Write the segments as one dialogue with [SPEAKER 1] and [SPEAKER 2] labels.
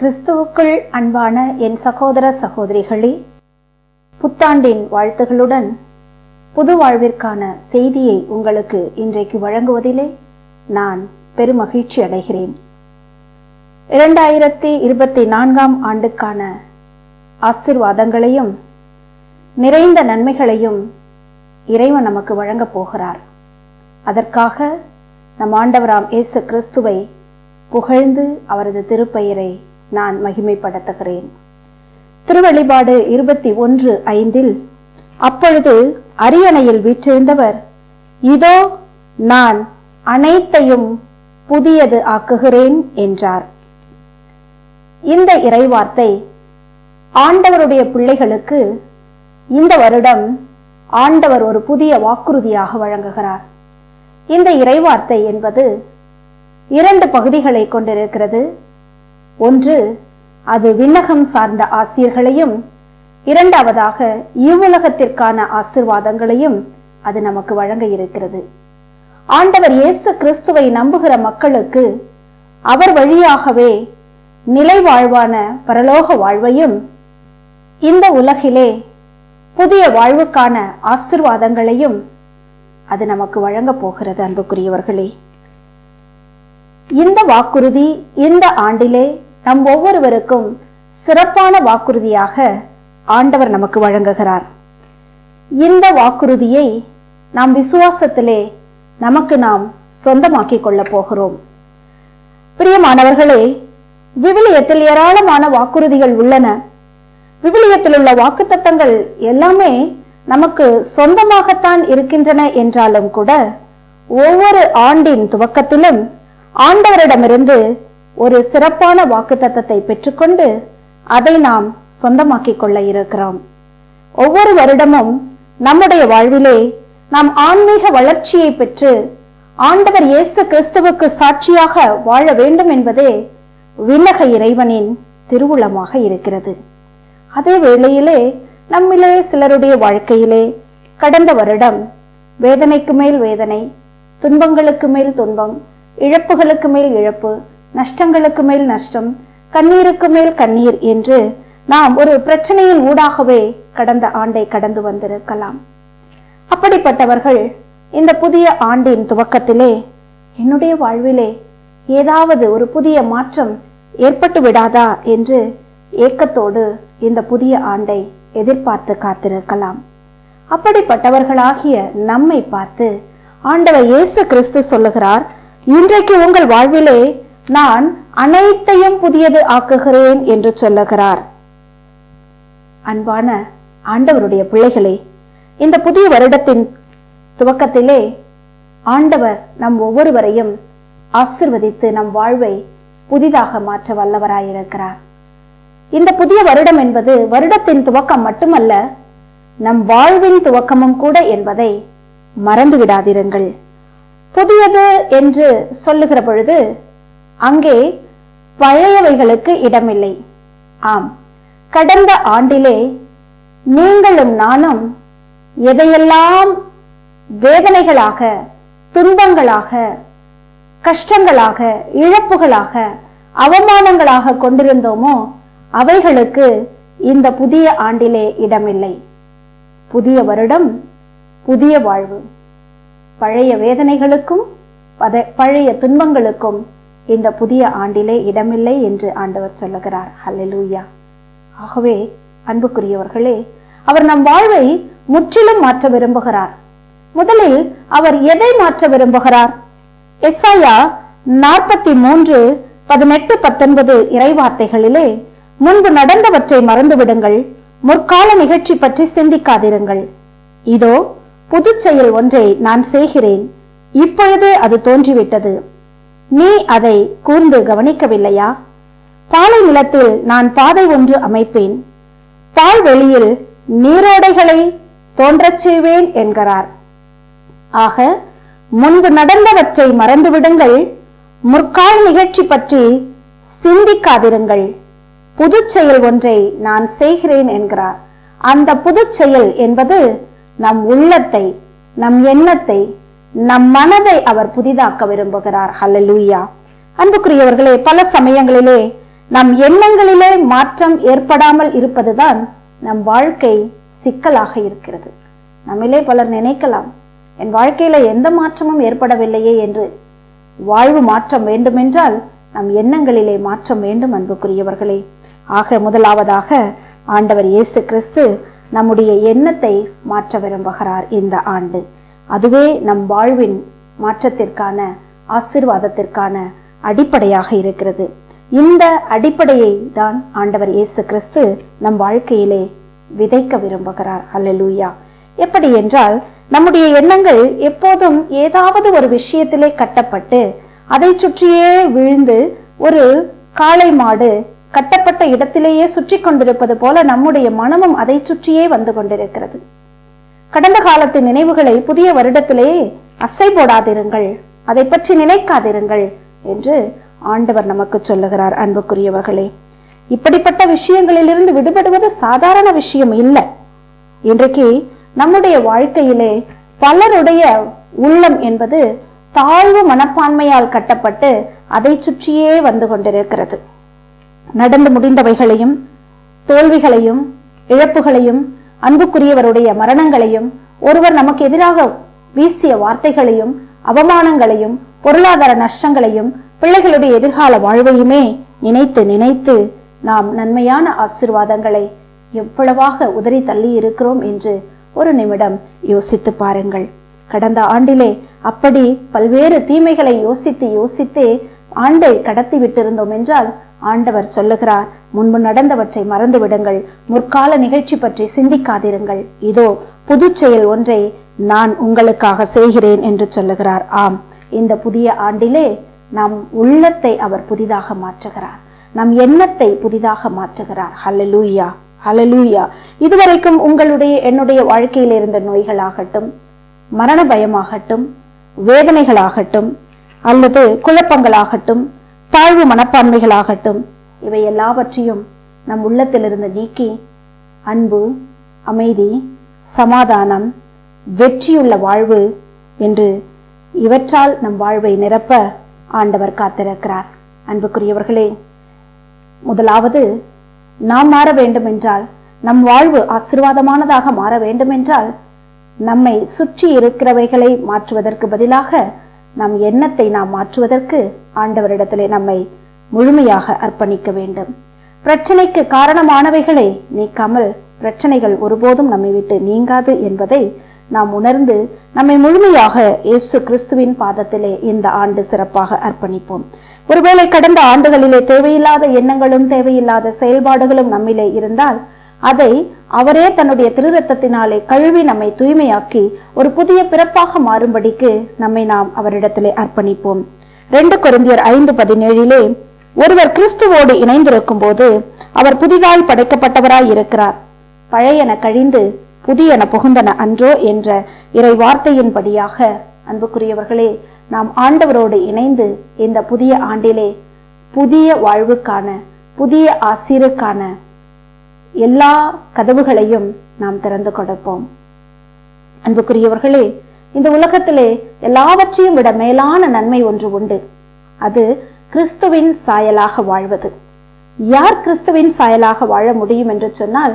[SPEAKER 1] கிறிஸ்துவுக்குள் அன்பான என் சகோதர சகோதரிகளே புத்தாண்டின் வாழ்த்துகளுடன் புது வாழ்விற்கான செய்தியை உங்களுக்கு இன்றைக்கு வழங்குவதிலே நான் பெருமகிழ்ச்சி அடைகிறேன். இரண்டாயிரத்தி இருபத்தி நான்காம் ஆண்டுக்கான ஆசிர்வாதங்களையும் நிறைந்த நன்மைகளையும் இறைவன் நமக்கு வழங்கப் போகிறார். அதற்காக நம் ஆண்டவராம் இயேசு கிறிஸ்துவை புகழ்ந்து அவரது திருப்பெயரை நான் மகிமைப்படுத்துகிறேன். திருவழிபாடு இருபத்தி ஒன்று ஐந்தில் அப்பொழுது அரியணையில் வீற்றிருந்தவர் இதோ நான் அனைத்தையும் புதியது ஆக்குகிறேன் என்றார். இந்த இறைவார்த்தை ஆண்டவருடைய பிள்ளைகளுக்கு இந்த வருடம் ஆண்டவர் ஒரு புதிய வாக்குறுதியாக வழங்குகிறார். இந்த இறைவார்த்தை என்பது இரண்டு பகுதிகளை கொண்டிருக்கிறது. ஒன்று அது விண்ணகம் சார்ந்த ஆசிரியர்களையும் இரண்டாவதாக இவ்வுலகத்திற்கான ஆசிர்வாதங்களையும் அது நமக்கு வழங்க இருக்கிறது. ஆண்டவர் இயேசு கிறிஸ்துவை நம்புகிற மக்களுக்கு அவர் வழியாகவே நிலை வாழ்வான பரலோக வாழ்வையும் இந்த உலகிலே புதிய வாழ்வுக்கான ஆசிர்வாதங்களையும் அது நமக்கு வழங்கப் போகிறது அன்புக்குரியவர்களே. இந்த வாக்குறுதி இந்த ஆண்டிலே நம் ஒவ்வொருவருக்கும் சிறப்பான வாக்குறுதியாக ஆண்டவர் நமக்கு வழங்குகிறார். இந்த வாக்குறுதியை நாம் விசுவாசத்திலே நமக்கு நாம் சொந்தமாக்கிக் கொள்ளப் போகிறோம். பிரியமானவர்களே விவிலியத்தில் ஏராளமான வாக்குறுதிகள் உள்ளன. விவிலியத்தில் உள்ள வாக்குத்தத்தங்கள் எல்லாமே நமக்கு சொந்தமாகத்தான் இருக்கின்றன என்றாலும் கூட ஒவ்வொரு ஆண்டின் துவக்கத்திலும் ஆண்டவரிடமிருந்து ஒரு சிறப்பான வாக்குத்தத்தத்தை பெற்றுக்கொண்டு அதை நாம் சொந்தமாக்கிக் கொள்ள இருக்கிறோம். ஒவ்வொரு வருடமும் நம்முடைய வாழ்விலே நாம் ஆன்மீக வளர்ச்சியை பெற்று ஆண்டவர் இயேசு கிறிஸ்துவுக்கு சாட்சியாக வாழ வேண்டும் என்பதே விண்ணக இறைவனின் திருவுளமாக இருக்கிறது. அதே வேளையிலே நம்மிலே சிலருடைய வாழ்க்கையிலே கடந்த வருடம் வேதனைக்கு மேல் வேதனை துன்பங்களுக்கு மேல் துன்பம் இழப்புகளுக்கு மேல் இழப்பு நஷ்டங்களுக்கு மேல் நஷ்டம் கண்ணீருக்கு மேல் கண்ணீர் என்று நாம் ஒரு பிரச்சனையின் ஊடாகவே கடந்த ஆண்டை கடந்து வந்திருக்கலாம். அப்படிப்பட்டவர்கள் இந்த புதிய ஆண்டின் துவக்கத்திலே என்னுடைய வாழ்விலே ஏதாவது ஒரு புதிய மாற்றம் ஏற்பட்டு விடாதா என்று ஏக்கத்தோடு இந்த புதிய ஆண்டை எதிர்பார்த்து காத்திருக்கலாம். அப்படிப்பட்டவர்களாகிய நம்மை பார்த்து ஆண்டவர் இயேசு கிறிஸ்து சொல்லுகிறார் இன்றைக்கு உங்கள் வாழ்விலே நான் அனைத்தையும் புதியது ஆக்குகிறேன் என்று சொல்லுகிறார். அன்பான ஆண்டவருடைய பிள்ளைகளே இந்த புதிய வருடத்தின் துவக்கத்திலே ஆண்டவர் நம் ஒவ்வொருவரையும் ஆசிர்வதித்து நம் வாழ்வை புதிதாக மாற்ற வல்லவராயிருக்கிறார். இந்த புதிய வருடம் என்பது வருடத்தின் துவக்கம் மட்டுமல்ல நம் வாழ்வின் துவக்கமும் கூட என்பதை மறந்துவிடாதிருங்கள். புதியது என்று சொல்லுகிற பொழுது அங்கே பழையவைகளுக்கு இடமில்லை. ஆம் கடந்த ஆண்டிலே நீங்களும் நானும் எதையெல்லாம் வேதனைகளாக துன்பங்களாக கஷ்டங்களாக இழப்புகளாக அவமானங்களாக கொண்டிருந்தோமோ அவைகளுக்கு இந்த புதிய ஆண்டிலே இடமில்லை. புதிய வருடம் புதிய வாழ்வு. பழைய வேதனைகளுக்கும் பழைய துன்பங்களுக்கும் இந்த புதிய ஆண்டிலே இடமில்லை என்று ஆண்டவர் சொல்லுகிறார். ஹல்லெலூயா ஆகவே அன்புக்குரியவர்களே அவர் நம் வாழ்வை முற்றிலும் மாற்ற விரும்புகிறார். முதலில் அவர் எதை மாற்ற விரும்புகிறார்? எஸ்ஐயா நாற்பத்தி மூன்று பதினெட்டு பத்தொன்பது இறைவார்த்தைகளிலே முன்பு நடந்தவற்றை மறந்துவிடுங்கள் முற்கால நிகழ்ச்சி பற்றி சிந்திக்காதிருங்கள். இதோ புதுச்செயல் செயல் ஒன்றை நான் செய்கிறேன். இப்பொழுதே அது தோன்றிவிட்டது. நீ அதை கூர்ந்து கவனிக்கவில்லையா? பாலை நிலத்தில் நான் பாதை ஒன்று அமைப்பேன். பால்வெளியில் நீரோடைகளை தோன்றச் செய்வேன் என்கிறார். ஆக முன்பு நடந்தவற்றை மறந்துவிடுங்கள். முற்கால நிகழ்ச்சி பற்றி சிந்திக்காதிருங்கள். புது செயல் ஒன்றை நான் செய்கிறேன் என்கிறார். அந்த புது செயல் என்பது நம் உள்ளத்தை நம் எண்ணத்தை நம் மனதை அவர் புதிதாக்க விரும்புகிறார். ஹalleluya அன்புக்குரியவர்களே பல சமயங்களிலே நம் எண்ணங்களிலே மாற்றம் ஏற்படாமல் இருப்பதுதான் நம் வாழ்க்கை சிக்கலாக இருக்கிறது. நம்மிலே பலர் நினைக்கலாம் என் வாழ்க்கையில எந்த மாற்றமும் ஏற்படவில்லையே என்று வாழ்வு மாற்றம் வேண்டுமென்றால் நம் எண்ணங்களிலே மாற்றம் வேண்டும் அன்புக்குரியவர்களே. ஆக முதலாவதாக ஆண்டவர் இயேசு கிறிஸ்து நம்முடைய எண்ணத்தை மாற்ற விரும்புகிறார் இந்த ஆண்டு. அதுவே நம் வாழ்வின் மாற்றத்திற்கான ஆசிர்வாதத்திற்கான அடிப்படையாக இருக்கிறது. இந்த அடிப்படையை தான் ஆண்டவர் இயேசு கிறிஸ்து நம் வாழ்க்கையிலே விதைக்க விரும்புகிறார். அல்லலூயா. எப்படி என்றால் நம்முடைய எண்ணங்கள் எப்போதும் ஏதாவது ஒரு விஷயத்திலே கட்டப்பட்டு அதை சுற்றியே விழுந்து ஒரு காளை மாடு கட்டப்பட்ட இடத்திலேயே சுற்றி கொண்டிருப்பது போல நம்முடைய மனமும் அதை சுற்றியே வந்து கொண்டிருக்கிறது. கடந்த காலத்து நினைவுகளை புதிய வருடத்திலே அசை போடாதிருங்கள். அதை பற்றி நினைக்காதிருங்கள் என்று ஆண்டவர் நமக்கு சொல்லுகிறார் அன்புக்குரியவர்களே. இப்படிப்பட்ட விஷயங்களிலிருந்து விடுபடுவது சாதாரண விஷயம் இல்லை. இன்றைக்கு நம்முடைய வாழ்க்கையிலே பலருடைய உள்ளம் என்பது தாழ்வு மனப்பான்மையால் கட்டப்பட்டு அதை சுற்றியே வந்து கொண்டிருக்கிறது. நடந்து முடிந்தவைகளையும் தோல்விகளையும் இழப்புகளையும் அன்புக்குரியவருடைய மரணங்களையும் ஒருவர் நமக்கு எதிராக வீசிய வார்த்தைகளையும் அவமானங்களையும் பொருளாதார நஷ்டங்களையும் பிள்ளைகளுடைய எதிர்கால வாழ்வையுமே நினைத்து நினைத்து நாம் நன்மையான ஆசிர்வாதங்களை எவ்வளவாக உதறி தள்ளி இருக்கிறோம் என்று ஒரு நிமிடம் யோசித்து பாருங்கள். கடந்த ஆண்டிலே அப்படி பல்வேறு தீமைகளை யோசித்து யோசித்து ஆண்டை கடத்தி விட்டிருந்தோம் என்றால் ஆண்டவர் சொல்லுகிறார் முன்பு நடந்தவற்றை மறந்து விடுங்கள் முற்கால நிகழ்ச்சி பற்றி சிந்திக்காதிருங்கள். இதோ புது செயல் ஒன்றை நான் உங்களுக்காக செய்கிறேன் என்று சொல்லுகிறார். ஆம் இந்த புதிய ஆண்டிலே நம் உள்ளத்தை அவர் புதிதாக மாற்றுகிறார். நம் எண்ணத்தை புதிதாக மாற்றுகிறார். ஹலலூயா ஹலலூயா இதுவரைக்கும் உங்களுடைய என்னுடைய வாழ்க்கையில் இருந்த நோய்களாகட்டும் மரண பயமாகட்டும் வேதனைகளாகட்டும் அல்லது குழப்பங்களாகட்டும் தாழ்வு மனப்பான்மைகளாகட்டும் இவை எல்லாவற்றையும் நம் உள்ளத்திலிருந்து நீக்கி அன்பு அமைதி சமாதானம் வெற்றியுள்ள வாழ்வு என்று இவற்றால் நம் வாழ்வை நிரப்ப ஆண்டவர் காத்திருக்கிறார். அன்புக்குரியவர்களே முதலாவது நாம் மாற வேண்டும் என்றால் நம் வாழ்வு ஆசிர்வாதமானதாக மாற வேண்டும் என்றால் நம்மை சுற்றி இருக்கிறவைகளை மாற்றுவதற்கு பதிலாக நம் எண்ணத்தை நாம் மாற்றுவதற்கு ஆண்டவரிடத்திலே நம்மை முழுமையாக அர்ப்பணிக்க வேண்டும். பிரச்சனைக்கு காரணமானவைகளை நீக்காமல் பிரச்சனைகள் ஒருபோதும் நம்மை விட்டு நீங்காது என்பதை நாம் உணர்ந்து நம்மை முழுமையாக இயேசு கிறிஸ்துவின் பாதத்திலே இந்த ஆண்டு சிறப்பாக அர்ப்பணிப்போம். ஒருவேளை கடந்த ஆண்டுகளிலே தேவையில்லாத எண்ணங்களும் தேவையில்லாத செயல்பாடுகளும் நம்மிலே இருந்தால் அதை அவரே தன்னுடைய திருரத்தத்தினாலே கழுவி நம்மை தூய்மையாக்கி ஒரு புதிய பிறப்பாக மாறும்படிக்கு நம்மை நாம் அவரிடத்திலே அர்ப்பணிப்போம். ரெண்டு குருந்தியர் ஐந்து பதினேழிலே ஒருவர் கிறிஸ்துவோடு இணைந்திருக்கும் போது அவர் புதிதாய் படைக்கப்பட்டவராய் இருக்கிறார். பழையன கழிந்து புதியன புகுந்தன அன்றோ என்ற இறை வார்த்தையின்படியாக அன்புக்குரியவர்களே நாம் ஆண்டவரோடு இணைந்து இந்த புதிய ஆண்டிலே புதிய வாழ்வுக்கான புதிய ஆசிரியருக்கான எல்லா கதவுகளையும் நாம் திறந்து கொடுப்போம். அன்புக்குரியவர்களே இந்த உலகத்திலே எல்லாவற்றையும் விட மேலான நன்மை ஒன்று உண்டு. அது கிறிஸ்துவின் சாயலாக வாழ்வது. யார் கிறிஸ்துவின் சாயலாக வாழ முடியும் என்று சொன்னால்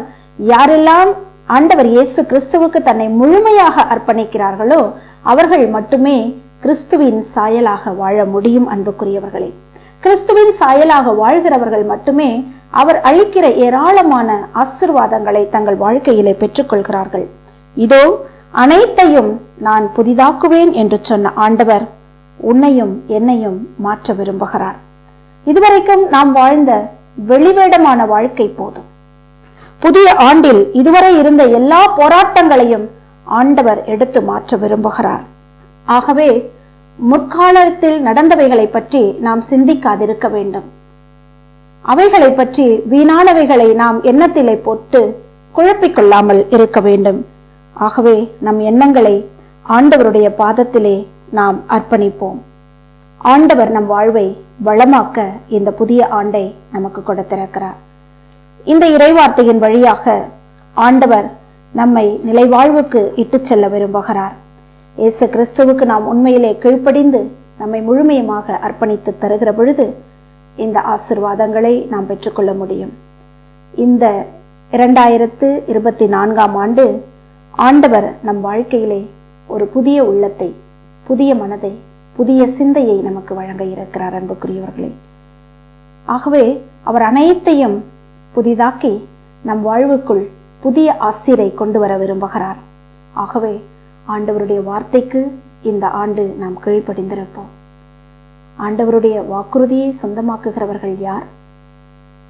[SPEAKER 1] யாரெல்லாம் ஆண்டவர் இயேசு கிறிஸ்துவுக்கு தன்னை முழுமையாக அர்ப்பணிக்கிறார்களோ அவர்கள் மட்டுமே கிறிஸ்துவின் சாயலாக வாழ முடியும் அன்புக்குரியவர்களே. கிறிஸ்துவின் சாயலாக வாழ்கிறவர்கள் மட்டுமே அவர் அளிக்கிற ஏராளமான ஆசிர்வாதங்களை தங்கள் வாழ்க்கையிலே பெற்றுக்கொள்கிறார்கள். இதோ அனைத்தையும் நான் புதிதாக்குவேன் என்று சொன்ன ஆண்டவர் உன்னையும் என்னையும் மாற்ற விரும்புகிறார். இதுவரைக்கும் நாம் வாழ்ந்த வெளிவேடமான வாழ்க்கை போதும். புதிய ஆண்டில் இதுவரை இருந்த எல்லா போராட்டங்களையும் ஆண்டவர் எடுத்து மாற்ற விரும்புகிறார். ஆகவே முற்காலத்தில் நடந்தவைகளை பற்றி நாம் சிந்திக்காதிருக்க வேண்டும். அவைகளை பற்றி வீணானவைகளை நாம் எண்ணத்திலே போட்டு குழப்பிக் கொள்ளாமல் இருக்க வேண்டும். ஆகவே நம் எண்ணங்களை ஆண்டவருடைய பாதத்திலே நாம் அர்ப்பணிப்போம். ஆண்டவர் நம் வாழ்வை வளமாக்க இந்த புதிய ஆண்டை நமக்கு கொடுத்திருக்கிறார். இந்த இறைவார்த்தையின் வழியாக ஆண்டவர் நம்மை நிலைவாழ்வுக்கு இட்டுச் செல்ல விரும்புகிறார். இயேசு கிறிஸ்துவுக்கு நாம் உண்மையிலே கீழ்ப்படிந்து நம்மை முழுமையுமாக அர்ப்பணித்து தருகிற பொழுது இந்த ஆசிர்வாதங்களை நாம் பெற்றுக்கொள்ள முடியும். இந்த இரண்டாயிரத்து இருபத்தி நான்காம் ஆண்டு ஆண்டவர் நம் வாழ்க்கையிலே ஒரு புதிய உள்ளத்தை புதிய மனதை புதிய சிந்தையை நமக்கு வழங்க இருக்கிறார் அன்புக்குரியவர்களே. ஆகவே அவர் அனைத்தையும் புதிதாக்கி நம் வாழ்வுக்குள் புதிய ஆசிரை கொண்டு வர விரும்புகிறார். ஆகவே ஆண்டவருடைய வார்த்தைக்கு இந்த ஆண்டு நாம் கீழ்ப்படிந்திருப்போம். ஆண்டவருடைய வாக்குறுதியை சொந்தமாக்குகிறவர்கள் யார்?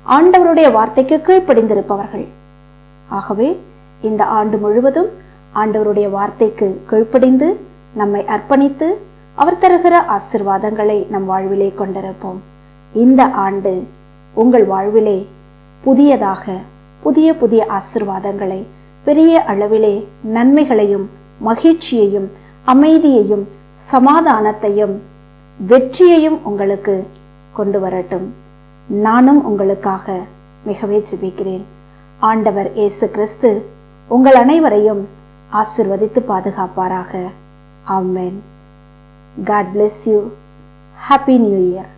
[SPEAKER 1] ஆண்டவருடைய வார்த்தைக்கு கீழ்ப்படிந்திருப்பவர்கள். ஆகவே இந்த ஆண்டு முழுவதும் ஆண்டவருடைய வார்த்தைக்கு கீழ்ப்படிந்து நம்மை அர்ப்பணித்து அவர் தருகிற ஆசிர்வாதங்களை நம் வாழ்விலே கொண்டிருப்போம். இந்த ஆண்டு உங்கள் வாழ்விலே புதியதாக புதிய புதிய ஆசிர்வாதங்களை பெரிய அளவிலே நன்மைகளையும் மகிழ்ச்சியையும் அமைதியையும் சமாதானத்தையும் வெற்றியையும் உங்களுக்கு கொண்டு வரட்டும். நானும் உங்களுக்காக மிகவே ஜெபிக்கிறேன். ஆண்டவர் இயேசு கிறிஸ்து உங்கள் அனைவரையும் ஆசிர்வதித்து பாதுகாப்பாராக. Amen. God bless you happy new year